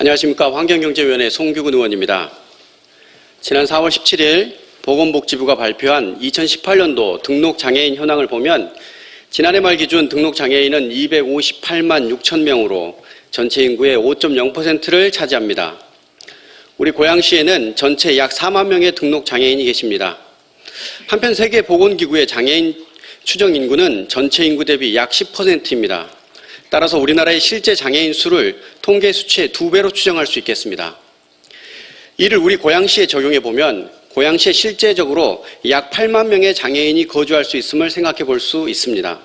안녕하십니까. 환경경제위원회 송규근 의원입니다. 지난 4월 17일 보건복지부가 발표한 2018년도 등록장애인 현황을 보면 지난해 말 기준 등록장애인은 258만 6천 명으로 전체 인구의 5.0%를 차지합니다. 우리 고양시에는 전체 약 4만 명의 등록장애인이 계십니다. 한편 세계보건기구의 장애인 추정 인구는 전체 인구 대비 약 10%입니다. 따라서 우리나라의 실제 장애인 수를 통계 수치의 두 배로 추정할 수 있겠습니다. 이를 우리 고양시에 적용해 보면 고양시에 실제적으로 약 8만 명의 장애인이 거주할 수 있음을 생각해 볼 수 있습니다.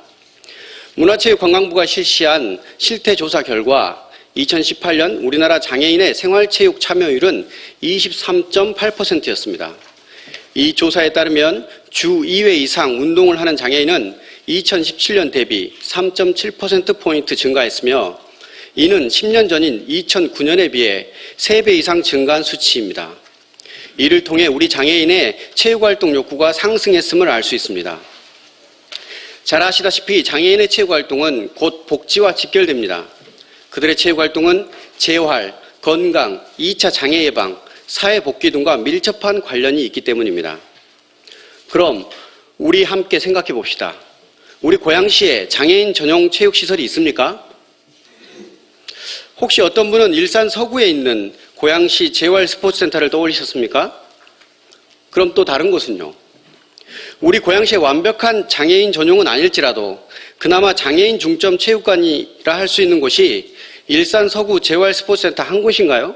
문화체육관광부가 실시한 실태조사 결과 2018년 우리나라 장애인의 생활체육 참여율은 23.8%였습니다. 이 조사에 따르면 주 2회 이상 운동을 하는 장애인은 2017년 대비 3.7%포인트 증가했으며 이는 10년 전인 2009년에 비해 3배 이상 증가한 수치입니다. 이를 통해 우리 장애인의 체육활동 욕구가 상승했음을 알 수 있습니다. 잘 아시다시피 장애인의 체육활동은 곧 복지와 직결됩니다. 그들의 체육활동은 재활, 건강, 2차 장애 예방, 사회 복귀 등과 밀접한 관련이 있기 때문입니다. 그럼 우리 함께 생각해 봅시다. 우리 고양시에 장애인 전용 체육시설이 있습니까? 혹시 어떤 분은 일산 서구에 있는 고양시 재활 스포츠센터를 떠올리셨습니까? 그럼 또 다른 곳은요? 우리 고양시의 완벽한 장애인 전용은 아닐지라도 그나마 장애인 중점 체육관이라 할 수 있는 곳이 일산 서구 재활 스포츠센터 한 곳인가요?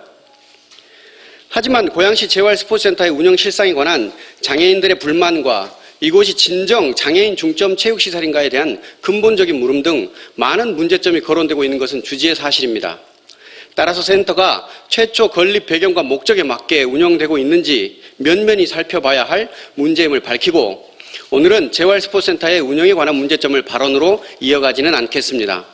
하지만 고양시 재활 스포츠센터의 운영 실상에 관한 장애인들의 불만과 이곳이 진정 장애인 중점 체육시설인가에 대한 근본적인 물음 등 많은 문제점이 거론되고 있는 것은 주지의 사실입니다. 따라서 센터가 최초 건립 배경과 목적에 맞게 운영되고 있는지 면면히 살펴봐야 할 문제임을 밝히고 오늘은 재활스포츠센터의 운영에 관한 문제점을 발언으로 이어가지는 않겠습니다.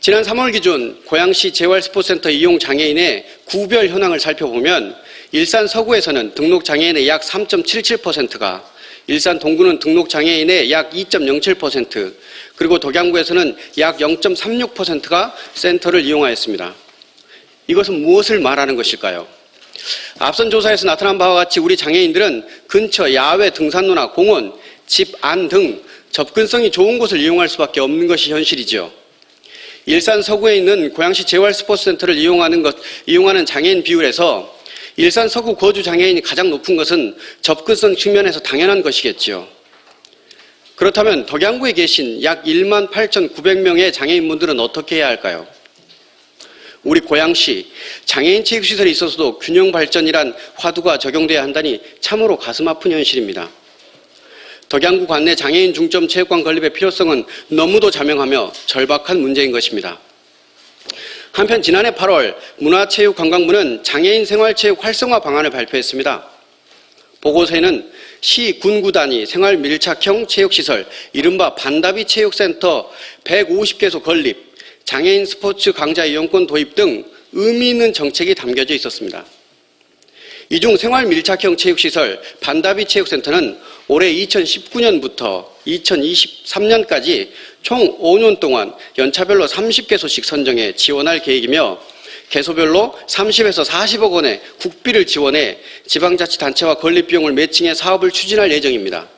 지난 3월 기준 고양시 재활스포츠센터 이용 장애인의 구별 현황을 살펴보면 일산 서구에서는 등록 장애인의 약 3.77%가 일산 동구는 등록 장애인의 약 2.07%, 그리고 덕양구에서는 약 0.36%가 센터를 이용하였습니다. 이것은 무엇을 말하는 것일까요? 앞선 조사에서 나타난 바와 같이 우리 장애인들은 근처 야외 등산로나 공원, 집 안 등 접근성이 좋은 곳을 이용할 수밖에 없는 것이 현실이지요. 일산 서구에 있는 고양시 재활 스포츠 센터를 이용하는 것, 이용하는 장애인 비율에서 일산 서구 거주 장애인이 가장 높은 것은 접근성 측면에서 당연한 것이겠지요. 그렇다면 덕양구에 계신 약 1만 8,900명의 장애인분들은 어떻게 해야 할까요? 우리 고양시 장애인 체육시설이 있어서도 균형 발전이란 화두가 적용돼야 한다니 참으로 가슴 아픈 현실입니다. 덕양구 관내 장애인 중점 체육관 건립의 필요성은 너무도 자명하며 절박한 문제인 것입니다. 한편 지난해 8월 문화체육관광부는 장애인 생활체육 활성화 방안을 발표했습니다. 보고서에는 시, 군 구 단위 생활 밀착형 체육시설, 이른바 반다비 체육센터 150개소 건립, 장애인 스포츠 강좌 이용권 도입 등 의미 있는 정책이 담겨져 있었습니다. 이 중 생활 밀착형 체육시설 반다비 체육센터는 올해 2019년부터 2023년까지 총 5년 동안 연차별로 30개소씩 선정해 지원할 계획이며 개소별로 30에서 40억 원의 국비를 지원해 지방자치단체와 건립비용을 매칭해 사업을 추진할 예정입니다.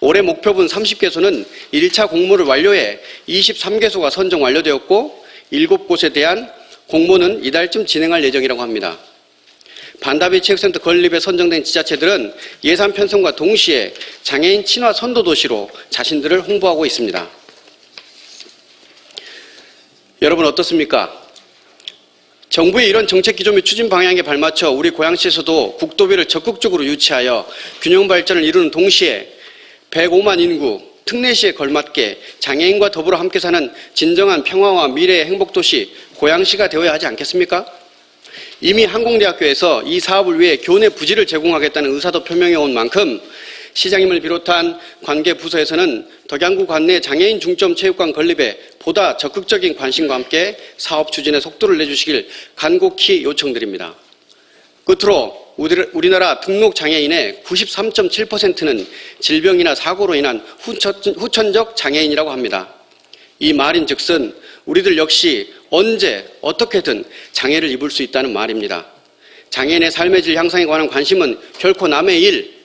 올해 목표분 30개소는 1차 공모를 완료해 23개소가 선정 완료되었고 7곳에 대한 공모는 이달쯤 진행할 예정이라고 합니다. 반다비 체육센터 건립에 선정된 지자체들은 예산 편성과 동시에 장애인 친화 선도 도시로 자신들을 홍보하고 있습니다. 여러분 어떻습니까? 정부의 이런 정책 기조 및 추진 방향에 발맞춰 우리 고양시에서도 국도비를 적극적으로 유치하여 균형 발전을 이루는 동시에 105만 인구 특례시에 걸맞게 장애인과 더불어 함께 사는 진정한 평화와 미래의 행복도시 고양시가 되어야 하지 않겠습니까? 이미 항공대학교에서 이 사업을 위해 교내 부지를 제공하겠다는 의사도 표명해 온 만큼 시장님을 비롯한 관계 부서에서는 덕양구 관내 장애인 중점 체육관 건립에 보다 적극적인 관심과 함께 사업 추진에 속도를 내주시길 간곡히 요청드립니다. 끝으로 우리나라 등록 장애인의 93.7%는 질병이나 사고로 인한 후천적 장애인이라고 합니다. 이 말인 즉슨 우리들 역시 언제 어떻게든 장애를 입을 수 있다는 말입니다. 장애인의 삶의 질 향상에 관한 관심은 결코 남의 일,